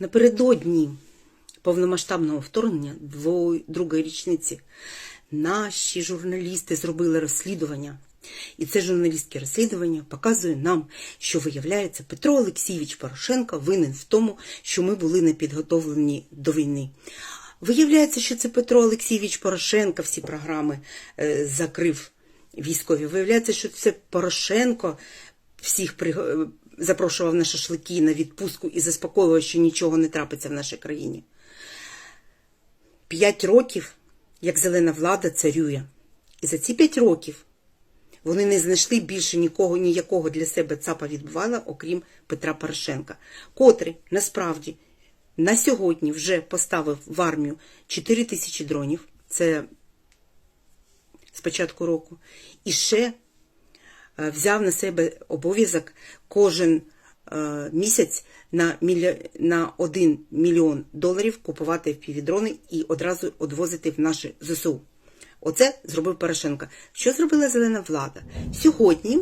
Напередодні повномасштабного вторгнення другої річниці наші журналісти зробили розслідування. І це журналістське розслідування показує нам, що виявляється, Петро Олексійович Порошенко винен в тому, що ми були не підготовлені до війни. Виявляється, що це Петро Олексійович Порошенко всі програми е, закрив військові. Виявляється, що це Порошенко всіх е, запрошував на шашлики, на відпустку і заспокоював, що нічого не трапиться в нашій країні. П'ять років, як зелена влада царює. І за ці п'ять років вони не знайшли більше нікого, ніякого для себе ЦАПа відбувала, окрім Петра Порошенка, котрий насправді на сьогодні вже поставив в армію 4 тисячі дронів. Це з початку року. І ще взяв на себе обов'язок кожен е, місяць на, на 1 мільйон доларів купувати впівдрони і одразу одвозити в наші ЗСУ. Оце зробив Порошенко. Що зробила зелена влада? Сьогодні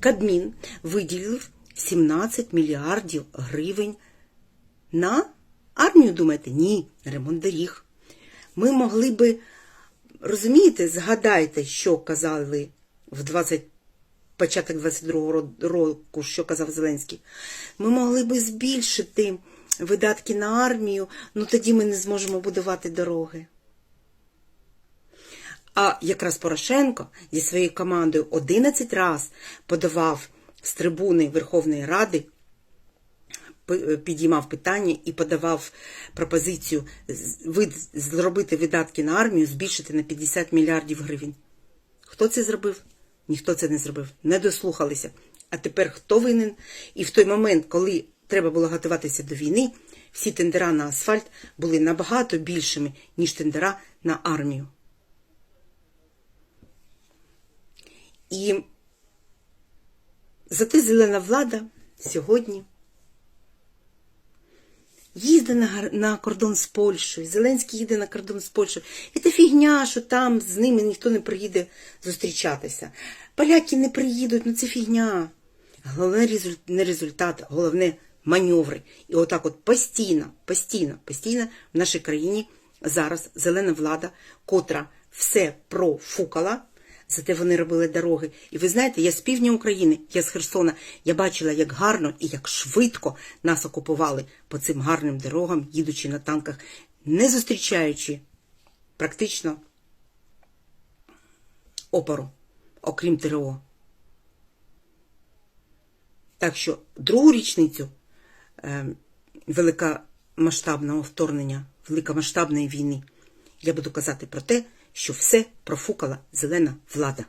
Кабмін виділив 17 мільярдів гривень на армію, думаєте? Ні, ремонт доріг. Ми могли би, розумієте, згадайте, що казали в 20, початок 22-го року, що казав Зеленський. Ми могли би збільшити видатки на армію, ну тоді ми не зможемо будувати дороги. А якраз Порошенко зі своєю командою 11 раз подавав з трибуни Верховної Ради підіймав питання і подавав пропозицію зробити видатки на армію, збільшити на 50 мільярдів гривень. Хто це зробив? Ніхто це не зробив. Не дослухалися. А тепер хто винен? І в той момент, коли треба було готуватися до війни, всі тендера на асфальт були набагато більшими, ніж тендера на армію. І зате зелена влада сьогодні їде на, на кордон з Польщею. Зеленський їде на кордон з Польщею. І це фігня, що там з ними ніхто не приїде зустрічатися. Поляки не приїдуть, ну це фігня. Головне не результат, головне маневри. І отак от постійно, постійно, постійно в нашій країні зараз зелена влада, котра все профукала, Зате вони робили дороги. І ви знаєте, я з півдня України, я з Херсона, я бачила, як гарно і як швидко нас окупували по цим гарним дорогам, їдучи на танках, не зустрічаючи практично опору, окрім ТРО. Так що другу річницю е, великомасштабного вторгнення, великомасштабної війни я буду казати про те, що все профукала зелена влада.